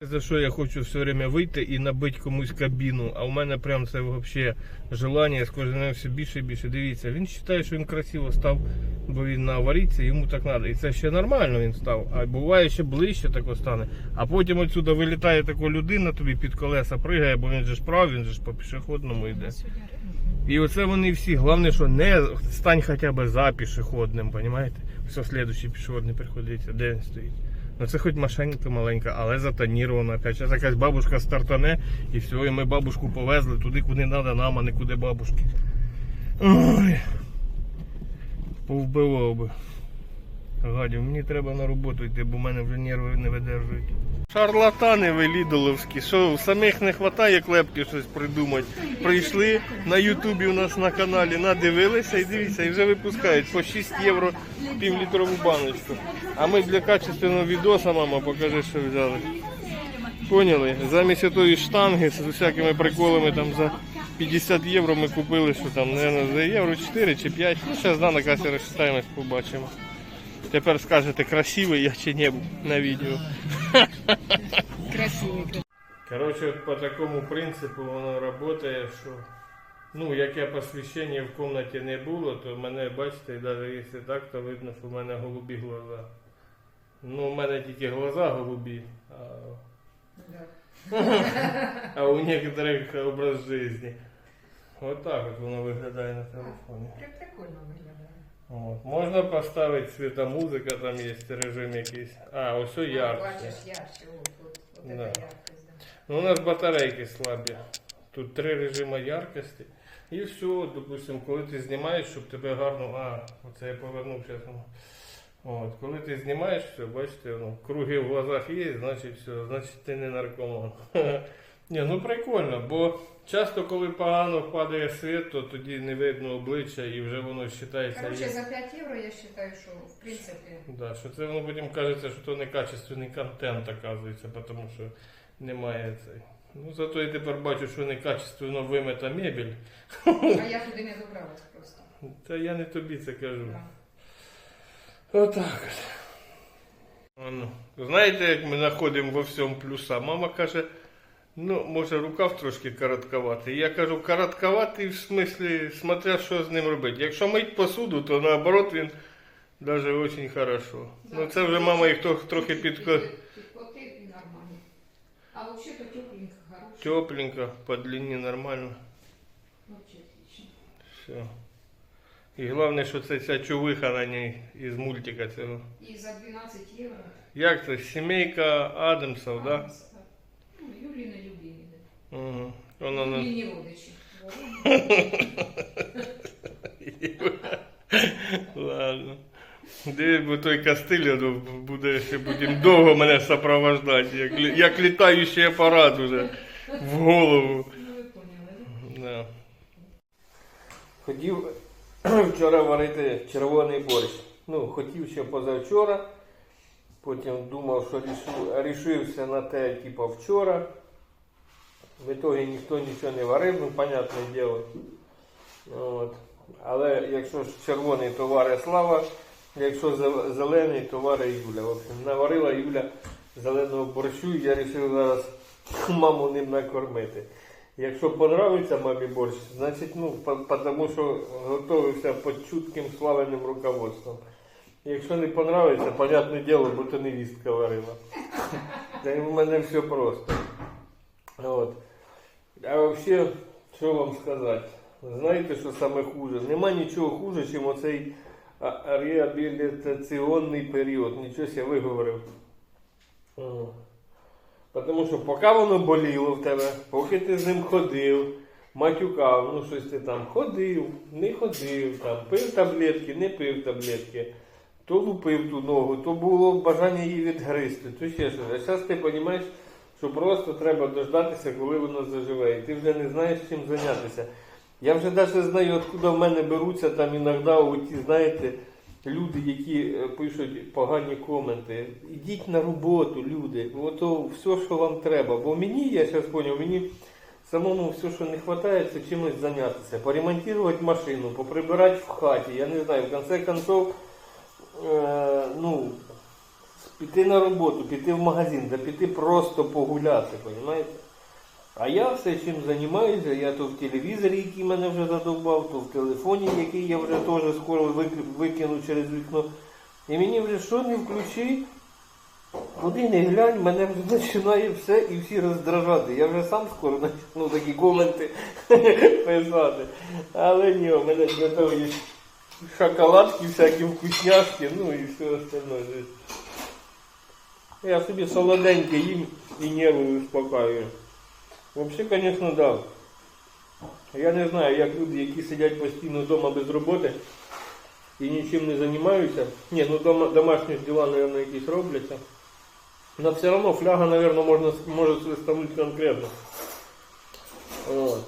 За що я хочу все время вийти і набити комусь кабіну, а у мене прям це взагалі желання з кожним все більше і більше. Дивіться, він вважає, що він красиво став, бо він на аварійці, йому так треба. І це ще нормально він став. А буває ще ближче тако стане. А потім отсюди вилітає така людина, тобі під колеса пригає, бо він же ж прав, він же ж по пішохідному йде. І оце вони всі. Головне, що не стань хоча б за пішохідним, розумієте? Все, слідуючий пішохідний приходить, де він стоїть. Ну це хоч машинка маленька, але затонірована. Зараз якась бабушка стартане і все, і ми бабушку повезли туди, куди треба нам, а не куди бабушки. Ой. Повбивав би. Гадів, мені треба на роботу йти, бо в мене вже нерви не видержують. Шарлатани ви лідоловські, що самих не вистачає клепки щось придумати. Прийшли на Ютубі у нас на каналі, надивилися і дивіться, і вже випускають по 6 євро півлітрову баночку. А ми для качественного відоса, мама, покажи, що взяли. Поняли? Замість тої штанги з усякими приколами там за 50 євро ми купили, що там, наверное, за євро 4 чи 5. Ну, зараз на касі розчитаємось, побачимо. Тепер скажете, красивий я чи не був на відео. Красивий. Короче, вот по такому принципу воно працює, що ну, яке посвящення в кімнаті не було, то мене, бачите, навіть якщо так, то видно, що в мене голубі глаза. Ну, у мене тільки глаза голубі, а, а у некоторих образ життя. От так от воно виглядає на телефоні. Прикольно виглядає. От. Можна поставити світомузика, там є режим якийсь. А, ось ярче. Бачиш, ярче, от, от, от Да. это яркость, да. Ну, у нас батарейки слабі. Тут три режими яркості. І все, допустим, коли ти знімаєш, щоб тебе гарно. А, оце я повернув зараз. От, коли ти знімаєш, все, бачите, ну, круги в глазах є, значить все, значить ти не наркоман. Ні, ну прикольно, бо часто, коли погано впадає світ, то тоді не видно обличчя і вже воно вважається. Короче, за 5 євро я вважаю, що в принципі Да, що це воно потім кажеться, що то некачественний контент, оказується, тому що немає цей. Ну зато я тепер бачу, що некачественно вимита мебель. а я туди не добралась просто. Та я не тобі це кажу. Да. Отак от. Знаєте, як ми знаходимо во всьому плюса? Мама каже, ну, може рукав трошки коротковатий. Я кажу, коротковатий в смислі, смотря що з ним робити. Якщо мить посуду, то наоборот він навіть дуже хорошо. Ну це вже мама їх трохи, підко... Нормально. А взагалі то тепленько, хорошо. Тепленько, по длині нормально. Вообще отлично. Все. І головне, що це ця чувиха на ній із мультика цього. І за 12 євро. Як це? Сімейка Адамсов, да? а, Ну, Юлі не любимі. Угу. Вона на... Юліні родичі. Ладно. Де бо той кастиль ну, буде ще потім довго мене сопровождати, як, лі- як літаючий апарат уже в голову. Ну ви поняли, да? Да. Хотів вчора варити червоний борщ. Ну, хотів ще позавчора. Потім думав, що рішу, рішився на те, типу, вчора. В ітогі ніхто нічого не варив, ну, понятне діло. От. Але якщо червоний, то варить слава, якщо зелений, то варить Юля. В общем, наварила Юля зеленого борщу, і я вирішив зараз маму ним накормити. Якщо понравиться мамі борщ, значить, ну, потому що готувався під чутким славеним руководством. Якщо не понравиться, понятне діло, бо то невістка варила. Та й в мене все просто. От. А взагалі, що вам сказати? Знаєте, що саме хуже? Нема нічого хуже, ніж оцей реабілітаційний період. Нічого себе виговорив. Тому що поки воно боліло в тебе, поки ти з ним ходив, матюкав, ну щось ти там ходив, не ходив, там, пив таблетки, не пив таблетки, то лупив ту ногу, то було бажання її відгризти, то ще щось. А зараз ти розумієш, що просто треба дождатися, коли воно заживе. І ти вже не знаєш чим зайнятися. Я вже навіть знаю, откуда в мене беруться там іноді оті, знаєте, люди, які е, пишуть погані коменти. Ідіть на роботу, люди. Ото все, що вам треба. Бо мені, я зараз зрозумів, мені самому все, що не вистачає, це чимось зайнятися. Поремонтувати машину, поприбирати в хаті. Я не знаю, в конце концов, е, ну, піти на роботу, піти в магазин, да піти просто погуляти, розумієте? А я все чим займаюся, я то в телевізорі, який мене вже задовбав, то в телефоні, який я вже теж скоро вик- викину через вікно. І мені вже що не включи, куди не глянь, мене вже починає все і всі роздражати. Я вже сам скоро почну такі коменти писати. Але ні, у мене є шоколадки, всякі вкусняшки, ну і все остальное. Я собі солоденьке їм і нерви успокаюю. Взагалі, звісно, да. Я не знаю, як люди, які сидять постійно вдома без роботи і нічим не займаються. Ні, ну дома, домашні діла, мабуть, якісь робляться. Но все одно фляга, наверное, можна, може свистануть конкретно. От.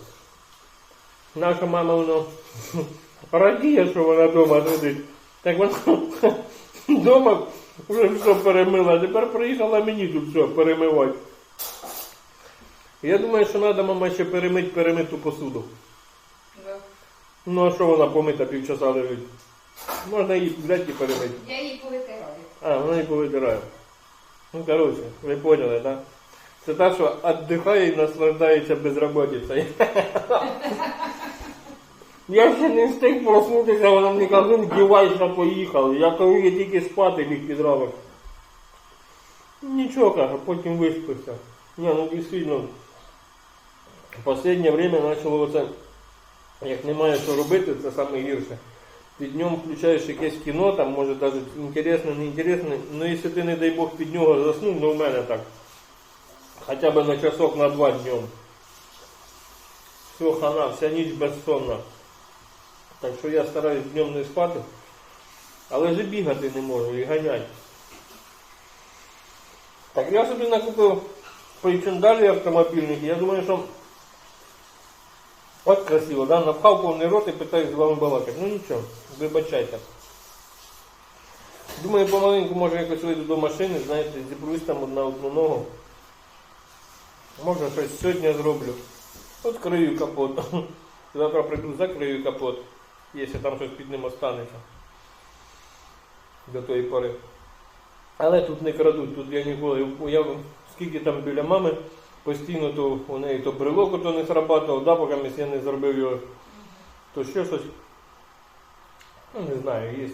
Наша мама, вона радіє, що вона вдома сидить. Так вона вдома вже все перемила, тепер приїхала мені тут все перемивати. Я думаю, що треба, мама, ще перемити перемиту посуду. Да. Ну а що вона помита півчаса лежить? Можна її взяти і перемити. Я її повитираю. А, вона її повитирає. Ну, коротше, ви поняли, так? Це та, що віддихає і наслаждається безробітцею. Я ще не встиг проснутися, вона мені каже, дівайся, поїхали. Я коли я тільки спати ліг під ранок. Нічого, каже, потім виспався. Ні, ну дійсно, в останнє время почало оце, як немає що робити, це саме гірше. Ти днем включаєш якесь кіно, там може навіть інтересне, не інтересне, ну якщо ти, не дай Бог, під нього заснув, ну в мене так. Хоча б на часок на два днем. Все, хана, вся ніч безсонна. Так що я стараюсь днем не спати. Але і бігати не можу і ганяти. Так я собі накупив причиндалі автомобільних. Я думаю, що от красиво, да? Напхав повний рот і питаю з вами балакати. Ну нічого, вибачайте. Думаю, помаленьку може якось вийду до машини, знаєте, зібрусь там на одну ногу. Може щось сьогодні зроблю. Открию капот. Завтра прийду, закрию капот, якщо там щось під ним останеться. До тої пори. Але тут не крадуть, тут я ніколи. Я скільки там біля мами, постійно то у неї то брелок то не срабатував, да, поки я не зробив його, то ще щось. Ну, не знаю, є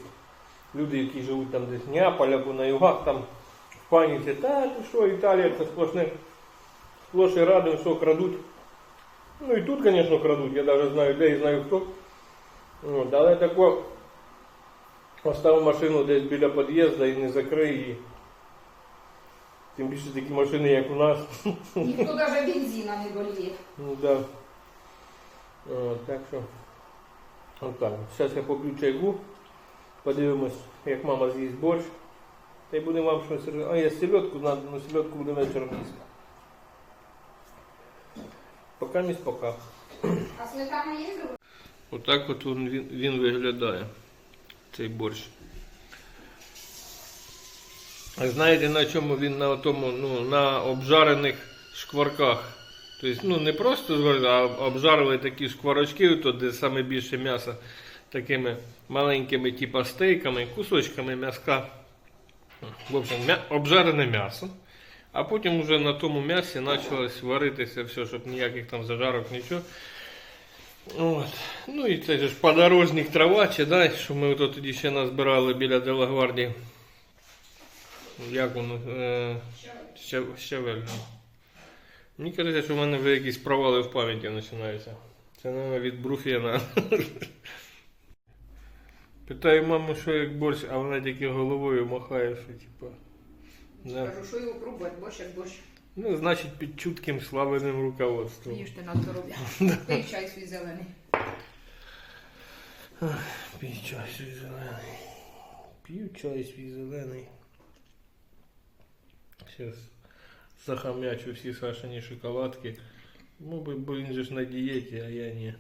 люди, які живуть там десь в Неаполь або на югах, там в паніці, та ти що, Італія це сплошне, сплошь і радим, що крадуть. Ну і тут, звісно, крадуть, я навіть знаю де і знаю хто. От, але тако Поставив машину десь біля під'їзду і не закрий її. Тим більше такі машини, як у нас. Ніхто навіть бензина не боліє. Ну да. О, так що. Отак. Зараз я поп'ю чайку. Подивимось, як мама з'їсть борщ. Та й будемо вам щось. роз- А я сельодку надо, ну сельодку буде вечором їсти. Пока місь пока. А сметана є? Отак от він, він, виглядає, цей борщ. Знаєте на чому він на тому, ну, на обжарених шкварках. Тобто, ну не просто а обжарили такі шкварочки, то, де саме більше м'яса, такими маленькими, типа стейками, кусочками м'яска. В общем, обжарене м'ясо. А потім вже на тому м'ясі почалось варитися все, щоб ніяких там зажарок, нічого. От. Ну і це ж подорожник трава, чи да, що ми ото тоді ще назбирали біля Делагвардії. Як воно? Е, ще, щавель. да. Мені кажеться, що в мене вже якісь провали в пам'яті починаються. Це, мабуть, від бруфена. Питаю маму, що як борщ, а вона тільки головою махає, що типа. Кажу, що його пробувати, борщ як борщ. Ну, значить, під чутким славеним руководством. Їжте на здоров'я. Пий чай свій зелений. Пій чай свій зелений. П'ю чай свій зелений. Зараз захам'ячу всі Сашині шоколадки. Ну, бо він же ж на дієті, а я ні.